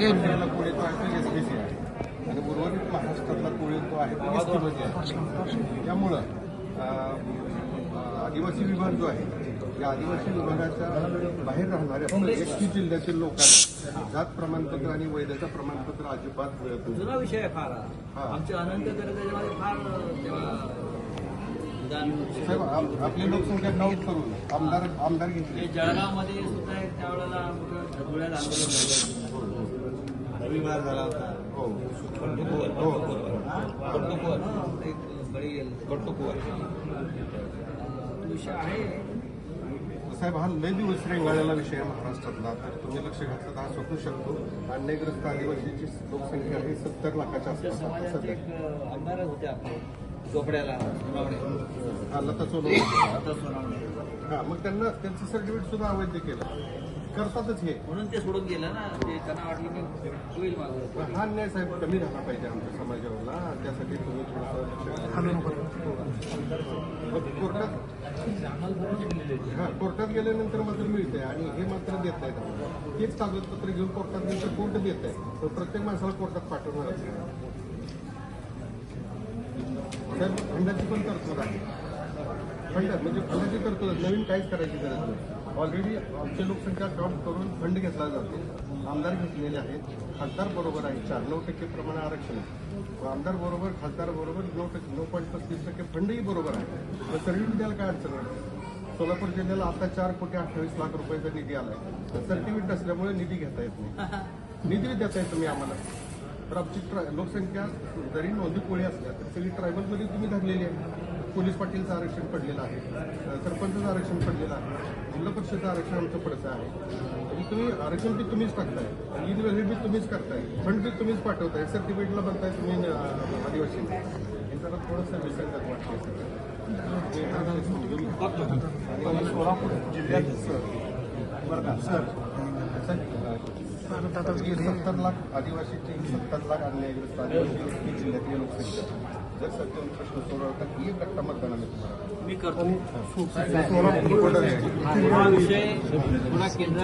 कोळी तो आहे तो एस बी सी आहे. आणि उर्वरित महाराष्ट्रातला कोळी तो आहे एस त्यामुळं आदिवासी विभाग जो आहे या आदिवासी विभागाच्या बाहेर राहणाऱ्या एकटी जिल्ह्यातील लोकांना जात प्रमाणपत्र आणि वैधता प्रमाणपत्र अजिबात मिळत जुना विषय फार. हा. हा. आमचे अनंत फार साहेब आपली लोकसंख्या काउंट करून आमदार आमदार घेतले. जळगावमध्ये सुद्धा एक त्यावेळेला धुळ्यात आंदोलन झालं रविवार झाला होता. हो. हो एक बळी गेलं विषय आहे साहेब हा लय दिवस रेंगाळलेला विषय आहे महाराष्ट्रातला. तर तुम्ही लक्ष घातलं तर हा स्वतू शकतो. अन्यग्रस्त आदिवासीची लोकसंख्या आहे सत्तर लाखाच्या आसपास सध्या. एक आमदारच होते आपले. चोपड्याला हा लता सोनावणे. हा मग त्यांना त्यांचं सर्टिफिकेट सुद्धा अवैध केलं. करतातच हे. म्हणून ते सोडून गेलं ना ते त्यांना वाटलं की होईल माझं हा अन्याय साहेब कमी झाला पाहिजे आमच्या समाजावरला त्यासाठी तुम्ही थोडंसं कोर्टात हा कोर्टात गेल्यानंतर मात्र मिळते आणि हे मात्र देत नाहीत आम्हाला. हेच कागदपत्र घेऊन कोर्टात गेलं तर कोर्ट देत आहे. पण प्रत्येक माणसाला कोर्टात पाठवणार साहेब खंडाची पण तरतूद आहे. फंड म्हणजे फंडाची तरतूद. नवीन काहीच करायची गरज नाही. ऑलरेडी आमची लोकसंख्या काउंट करून फंड घेतला जातो. आमदार घेतलेले आहेत. खासदार बरोबर आहे चार नऊ टक्के प्रमाण आरक्षण आहे. आमदार बरोबर खासदार बरोबर नऊ टक्के नऊ पॉईंट पस्तीस टक्के फंडही बरोबर आहे. मग सर्व्हिस द्यायला काय अडचण आहे? सोलापूर जिल्ह्याला आता चार कोटी अठ्ठावीस लाख रुपयाचा निधी आला आहे सर्टिफिकेट असल्यामुळे निधी घेता येत नाही. निधी देता येत तुम्ही आम्हाला. तर आमची लोकसंख्या जरी नोंदी कोळी असल्या तरी सगळी ट्रायबलमध्ये तुम्ही धरलेली आहे. पोलीस पाटीलचं आरक्षण पडलेलं आहे. सरपंचचं आरक्षण पडलेलं आहे. जिल्हा परिषदचं आरक्षण आमचं पडचं आहे. तुम्ही आरक्षण बी तुम्हीच टाकताय. ईद वगैरे बी तुम्हीच करताय. फंड बी तुम्हीच पाठवताय. सर्टिफिकेटला बनताय तुम्ही आदिवासी. हे जरा थोडंसं विसंगत वाटतं सोलापूर जिल्ह्यात सर. बरं का सर सत्तर लाख आदिवासीचे सत्तर लाख अन्यायग्रस्त आदिवासी वस्ती जिल्ह्यातली लोकसंख्या. जर सत्य प्रश्न आम्ही तुम्हाला मी करतो हा विषय पुन्हा केंद्रात